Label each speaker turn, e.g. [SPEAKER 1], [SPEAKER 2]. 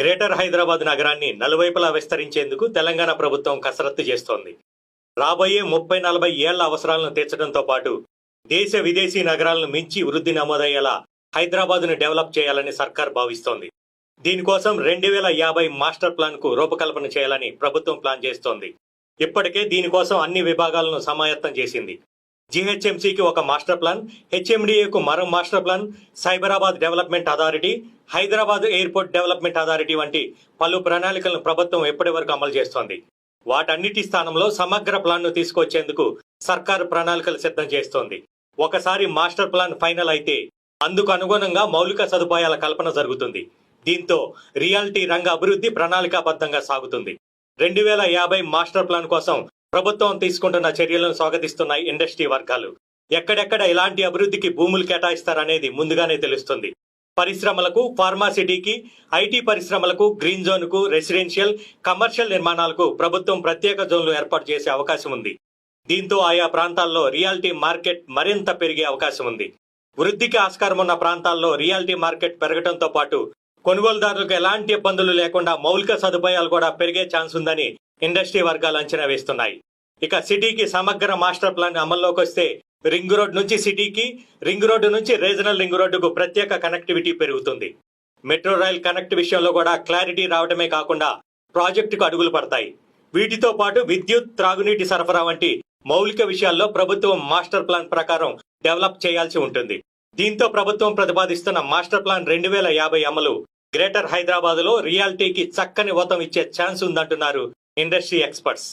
[SPEAKER 1] Greater Hyderabad నగరాన్ని నలువైపులా విస్తరించేందుకు తెలంగాణ ప్రభుత్వం కసరత్తు చేస్తోంది. రాబోయే ముప్పై నలభై ఏళ్ళ అవసరాలను తీర్చడంతో పాటు దేశ విదేశీ నగరాలను మించి వృద్ధి నమోదయ్యేలా హైదరాబాద్ను డెవలప్ చేయాలని సర్కార్ భావిస్తోంది. దీనికోసం రెండు వేల యాభై మాస్టర్ ప్లాన్కు రూపకల్పన చేయాలని ప్రభుత్వం ప్లాన్ చేస్తోంది. ఇప్పటికే దీనికోసం అన్ని విభాగాలను సమాయత్తం చేసింది. జిహెచ్ఎంసీకి ఒక మాస్టర్ ప్లాన్ హెచ్ఎండిఏకు మరో master plan Cyberabad development authority Hyderabad airport development authority వంటి పలు ప్రణాళికలను ప్రభుత్వం ఎప్పటి వరకు అమలు చేస్తోంది. వాటన్నిటి స్థానంలో సమగ్ర ప్లాన్ను తీసుకొచ్చేందుకు సర్కారు ప్రణాళికలు సిద్ధం చేస్తోంది. ఒకసారి మాస్టర్ ప్లాన్ ఫైనల్ అయితే అందుకు అనుగుణంగా మౌలిక సదుపాయాల కల్పన జరుగుతుంది. దీంతో రియాలిటీ రంగ అభివృద్ధి ప్రణాళికాబద్ధంగా సాగుతుంది. రెండు వేల యాభై మాస్టర్ ప్లాన్ కోసం ప్రభుత్వం తీసుకుంటున్న చర్యలను స్వాగతిస్తున్నాయి ఇండస్ట్రీ వర్గాలు. ఎక్కడెక్కడ ఎలాంటి అభివృద్ధికి భూములు కేటాయిస్తారనేది ముందుగానే తెలుస్తుంది. పరిశ్రమలకు ఫార్మాసిటీకి ఐటీ పరిశ్రమలకు గ్రీన్ జోన్కు రెసిడెన్షియల్ కమర్షియల్ నిర్మాణాలకు ప్రభుత్వం ప్రత్యేక జోన్లు ఏర్పాటు చేసే అవకాశం ఉంది. దీంతో ఆయా ప్రాంతాల్లో రియాలిటీ మార్కెట్ మరింత పెరిగే అవకాశం ఉంది. వృద్ధికి ఆస్కారం ఉన్న ప్రాంతాల్లో రియాలిటీ మార్కెట్ పెరగడంతో పాటు కొనుగోలుదారులకు ఎలాంటి ఇబ్బందులు లేకుండా మౌలిక సదుపాయాలు కూడా పెరిగే ఛాన్స్ ఉందని ఇండస్ట్రీ వర్గాలు అంచనా వేస్తున్నాయి. ఇక సిటీకి సమగ్ర మాస్టర్ ప్లాన్ అమల్లోకి వస్తే రింగ్ రోడ్ నుంచి సిటీకి రింగ్ రోడ్డు నుంచి రీజనల్ రింగ్ రోడ్డుకు ప్రత్యేక కనెక్టివిటీ పెరుగుతుంది. మెట్రో రైల్ కనెక్ట్ విషయంలో కూడా క్లారిటీ రావడమే కాకుండా ప్రాజెక్టుకు అడుగులు పడతాయి. వీటితో పాటు విద్యుత్ త్రాగునీటి సరఫరా వంటి మౌలిక విషయాల్లో ప్రభుత్వం మాస్టర్ ప్లాన్ ప్రకారం డెవలప్ చేయాల్సి ఉంటుంది. దీంతో ప్రభుత్వం ప్రతిపాదిస్తున్న మాస్టర్ ప్లాన్ రెండు వేల యాభై అమలు గ్రేటర్ హైదరాబాద్లో రియాలిటీకి చక్కని ఓతం ఇచ్చే ఛాన్స్ ఉందంటున్నారు ఇండస్ట్రీ ఎక్స్పర్ట్స్